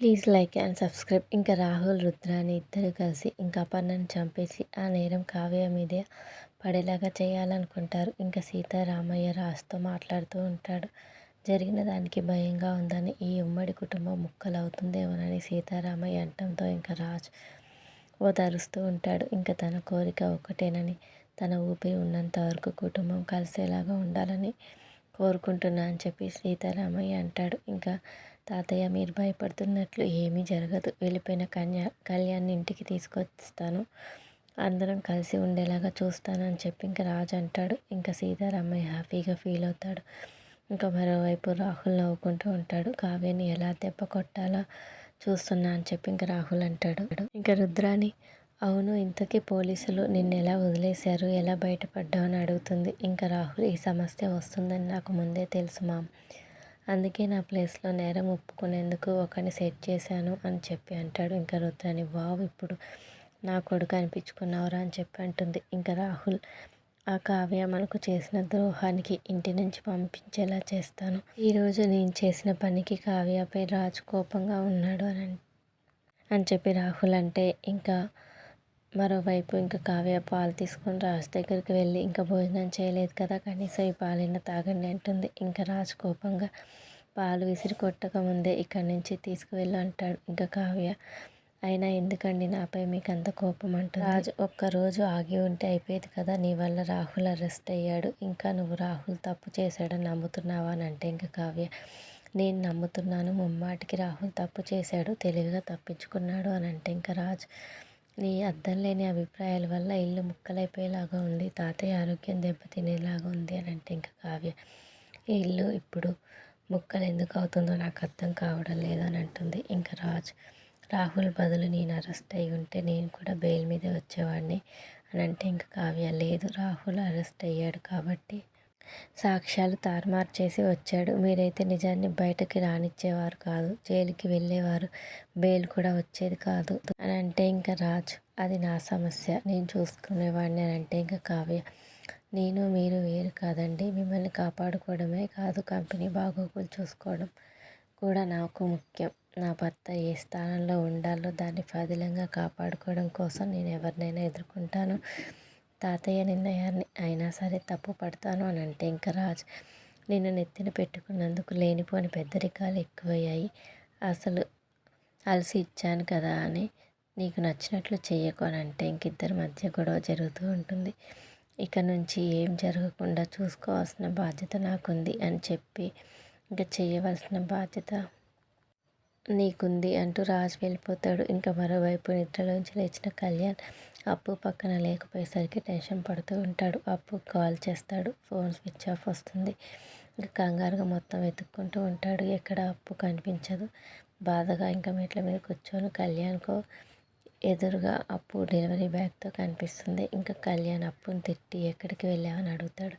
Please like and subscribe. ఇంకా రాహుల్ రుద్రాని ఇద్దరు కలిసి ఇంకా అపర్ణను చంపేసి ఆ నేరం కావ్య మీదే పడేలాగా చేయాలనుకుంటారు. ఇంకా సీతారామయ్య రాజుతో మాట్లాడుతూ ఉంటాడు. జరిగిన దానికి భయంగా ఉందని ఈ ఉమ్మడి కుటుంబం ముక్కలవుతుందేమోనని సీతారామయ్య అంటంతో ఇంకా రాజు ఓదారుస్తూ ఉంటాడు. ఇంకా తన కోరిక ఒకటేనని తన ఊపిరి ఉన్నంత వరకు కుటుంబం కలిసేలాగా ఉండాలని కోరుకుంటున్నా అని చెప్పి సీతారామయ్య అంటాడు. ఇంకా తాతయ్య మీరు భయపడుతున్నట్లు ఏమీ జరగదు. వెళ్ళిపోయిన కన్యా కళ్యాణ్ని ఇంటికి తీసుకొస్తాను. అందరం కలిసి ఉండేలాగా చూస్తానని చెప్పి ఇంకా రాజు అంటాడు. ఇంకా సీతారామయ్య హ్యాపీగా ఫీల్ అవుతాడు. ఇంకా మరోవైపు రాహుల్ నవ్వుకుంటూ ఉంటాడు. కావ్యని ఎలా దెబ్బ కొట్టాలా చూస్తున్నా అని చెప్పి ఇంకా రాహుల్ అంటాడు. ఇంకా రుద్రాని అవును ఇంతకీ పోలీసులు నిన్ను ఎలా వదిలేశారు? ఎలా బయటపడ్డావు అని అడుగుతుంది. ఇంకా రాహుల్ ఈ సమస్య వస్తుందని నాకు ముందే తెలుసు మామ్. అందుకే నా ప్లేస్లో నేరం ఒప్పుకునేందుకు ఒకరిని సెట్ చేశాను అని చెప్పి అంటాడు. ఇంకా రుద్రాని వావ్ ఇప్పుడు నా కొడుకు అనిపించుకున్నావురా అని చెప్పి అంటుంది. ఇంకా రాహుల్ ఆ కావ్య మనకు చేసిన ద్రోహానికి ఇంటి నుంచి పంపించేలా చేస్తాను. ఈరోజు నేను చేసిన పనికి కావ్యపై రాజు కోపంగా ఉన్నాడు అని అని చెప్పి రాహుల్ అంటే ఇంకా మరోవైపు ఇంకా కావ్య పాలు తీసుకొని రాజు దగ్గరికి వెళ్ళి ఇంకా భోజనం చేయలేదు కదా కనీసం ఈ పాలైనా తాగండి అంటుంది. ఇంకా రాజు కోపంగా పాలు విసిరి కొట్టకముందే ఇక్కడి నుంచి తీసుకువెళ్ళు అంటాడు. ఇంకా కావ్య అయినా ఎందుకండి నాపై మీకు అంత కోపం అంటుంది. రాజు ఒక్కరోజు ఆగి ఉంటే అయిపోయేది కదా నీ వల్ల రాహుల్ అరెస్ట్ అయ్యాడు. ఇంకా నువ్వు రాహుల్ తప్పు చేశాడని నమ్ముతున్నావా అని అంటే ఇంకా కావ్య నేను నమ్ముతున్నాను. ముమ్మాటికి రాహుల్ తప్పు చేశాడు తెలివిగా తప్పించుకున్నాడు అని అంటే ఇంకా రాజు నీ అర్థం లేని అభిప్రాయాల వల్ల ఇల్లు ముక్కలైపోయేలాగా ఉంది. తాతయ్య ఆరోగ్యం దెబ్బతినేలాగా ఉంది అని అంటే ఇంకా కావ్య ఈ ఇల్లు ఇప్పుడు ముక్కలు ఎందుకు అవుతుందో నాకు అర్థం కావడం లేదని అంటుంది. ఇంకా రాజ్ రాహుల్ బదులు నేను అరెస్ట్ అయి ఉంటే నేను కూడా బెయిల్ మీద వచ్చేవాడిని అని అంటే ఇంకా కావ్య లేదు రాహుల్ అరెస్ట్ అయ్యాడు కాబట్టి సాక్ష్యాలు తారుమారు చేసి వచ్చాడు. మీరైతే నిజాన్ని బయటకి రానిచ్చేవారు కాదు. జైలుకి వెళ్ళేవారు. బెయిల్ కూడా వచ్చేది కాదు. అని అంటే ఇంకా రాజు అది నా సమస్య. నేను చూసుకునేవాడిని అని అంటే ఇంకా కావ్య నేను మీరు వేరు కాదండి. మిమ్మల్ని కాపాడుకోవడమే కాదు. కంపెనీ బాగోగులు చూసుకోవడం కూడా నాకు ముఖ్యం. నా భర్త ఏ స్థానంలో ఉండాలో దాన్ని ఫదిలంగా కాపాడుకోవడం కోసం నేను ఎవరినైనా ఎదుర్కొంటాను. తాతయ్య నిర్ణయాన్ని అయినా సరే తప్పు పడతాను అని అంటే ఇంకా రాజు. నిన్ను నెత్తిన పెట్టుకున్నందుకు లేనిపోని పెద్దరికాలు ఎక్కువయ్యాయి. అసలు అలసి ఇచ్చాను కదా అని నీకు నచ్చినట్లు చెయ్యకు అని అంటే ఇంకిద్దరి మధ్య గొడవ జరుగుతూ ఉంటుంది. ఇక నుంచి ఏం జరగకుండా చూసుకోవాల్సిన బాధ్యత నాకుంది అని చెప్పి ఇంకా చేయవలసిన బాధ్యత నీకుంది అంటూ రాజు వెళ్ళిపోతాడు. ఇంకా మరోవైపు నిద్రలోంచి లేచిన కళ్యాణ్ అప్పు పక్కన లేకపోయేసరికి టెన్షన్ పడుతూ ఉంటాడు. అప్పు కాల్ చేస్తాడు. ఫోన్ స్విచ్ ఆఫ్ వస్తుంది. ఇంకా కంగారుగా మొత్తం వెతుక్కుంటూ ఉంటాడు. ఎక్కడ అప్పు కనిపించదు. బాధగా ఇంకా మెట్ల మీద కూర్చొని కళ్యాణ్కు ఎదురుగా అప్పు డెలివరీ బ్యాగ్తో కనిపిస్తుంది. ఇంకా కళ్యాణ్ అప్పుని తిట్టి ఎక్కడికి వెళ్ళామని అడుగుతాడు.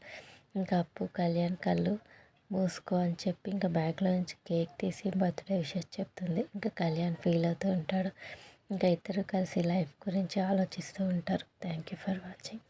ఇంకా అప్పు కళ్యాణ్ కళ్ళు మూసుకో అని చెప్పి ఇంకా బ్యాగ్లో నుంచి కేక్ తీసి బర్త్డే విషెస్ చెప్తుంది. ఇంకా కళ్యాణ్ ఫీల్ అవుతూ ఉంటాడు. ఇంకా ఇద్దరు కలిసి లైఫ్ గురించి ఆలోచిస్తూ ఉంటారు. Thank you for watching